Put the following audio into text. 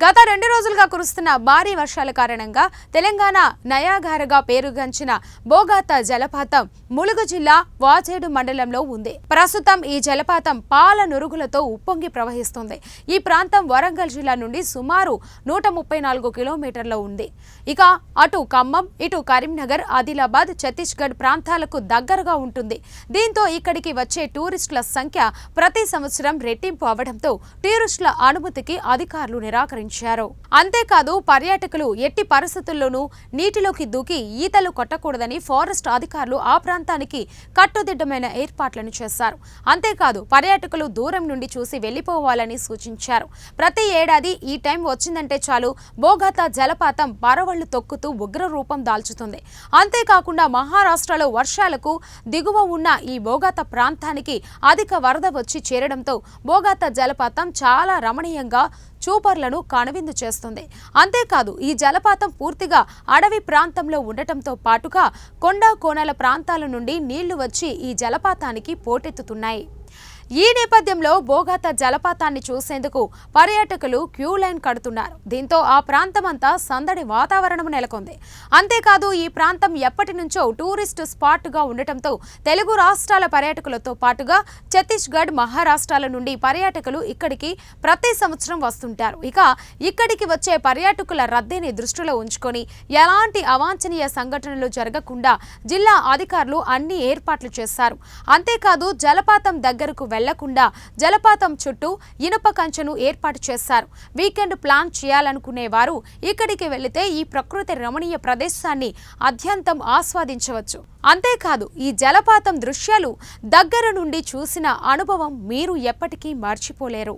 గత రెండు రోజులుగా కురుస్తున్న భారీ వర్షాల కారణంగా తెలంగాణ నయాగారగా పేరుగాంచిన బోగాత జలపాతం ములుగు జిల్లా వాజేడు మండలంలో ఉంది. ప్రస్తుతం ఈ జలపాతం పాల నురుగులతో ఉప్పొంగి ప్రవహిస్తుంది. ఈ ప్రాంతం వరంగల్ జిల్లా నుండి సుమారు నూట ముప్పై నాలుగు కిలోమీటర్ల ఉంది. ఇక అటు ఖమ్మం ఇటు కరీంనగర్ ఆదిలాబాద్ ఛత్తీస్గఢ్ ప్రాంతాలకు దగ్గరగా ఉంటుంది. దీంతో ఇక్కడికి వచ్చే టూరిస్టుల సంఖ్య ప్రతి సంవత్సరం రెట్టింపు అవడంతో టూరిస్టుల అనుమతికి అధికారులు నిరాకరించారు. అంతేకాదు పర్యాటకులు ఎట్టి పరిస్థితుల్లోనూ నీటిలోకి దూకి ఈతలు కొట్టకూడదని ఫారెస్ట్ అధికారులు ఆ ప్రాంతానికి కట్టుదిట్టమైన ఏర్పాట్లను చేశారు. అంతేకాదు పర్యాటకులు దూరం నుండి చూసి వెళ్ళిపోవాలని సూచించారు. ప్రతి ఏడాది ఈ టైం వచ్చిందంటే చాలు బోగాత జలపాతం పరవళ్ళు తొక్కుతూ ఉగ్ర రూపం దాల్చుతుంది. అంతేకాకుండా మహారాష్ట్రలో వర్షాలకు దిగువ ఉన్న ఈ బోగాత ప్రాంతానికి అధిక వరద వచ్చి చేరడంతో బోగాత జలపాతం చాలా రమణీయంగా చూపర్లను కనువిందు చేస్తుంది. అంతేకాదు ఈ జలపాతం పూర్తిగా అడవి ప్రాంతంలో ఉండటంతో పాటుగా కొండ కోనల ప్రాంతాల నుండి నీళ్ళు వచ్చి ఈ జలపాతానికి పోటెత్తుతున్నాయి. ఈ నేపథ్యంలో బోగాత జలపాతాన్ని చూసేందుకు పర్యాటకులు క్యూ లైన్ కడుతున్నారు. దీంతో ఆ ప్రాంతమంతా సందడి వాతావరణం నెలకొంది. అంతేకాదు ఈ ప్రాంతం ఎప్పటి నుంచో టూరిస్ట్ స్పాట్గా ఉండటంతో తెలుగు రాష్ట్రాల పర్యాటకులతో పాటుగా ఛత్తీస్గఢ్ మహారాష్ట్రాల నుండి పర్యాటకులు ఇక్కడికి ప్రతి సంవత్సరం వస్తుంటారు. ఇక ఇక్కడికి వచ్చే పర్యాటకుల రద్దీని దృష్టిలో ఉంచుకొని ఎలాంటి అవాంఛనీయ సంఘటనలు జరగకుండా జిల్లా అధికారులు అన్ని ఏర్పాట్లు చేశారు. అంతేకాదు జలపాతం దగ్గరకు వెళ్ళకుండా జలపాతం చుట్టూ ఇనుప కంచెను ఏర్పాటు చేశారు. వీకెండ్ ప్లాన్ చేయాలనుకునే వారు ఇక్కడికి వెళితే ఈ ప్రకృతి రమణీయ ప్రదేశాన్ని అత్యంతం ఆస్వాదించవచ్చు. అంతేకాదు ఈ జలపాతం దృశ్యాలు దగ్గర నుండి చూసిన అనుభవం మీరు ఎప్పటికీ మర్చిపోలేరు.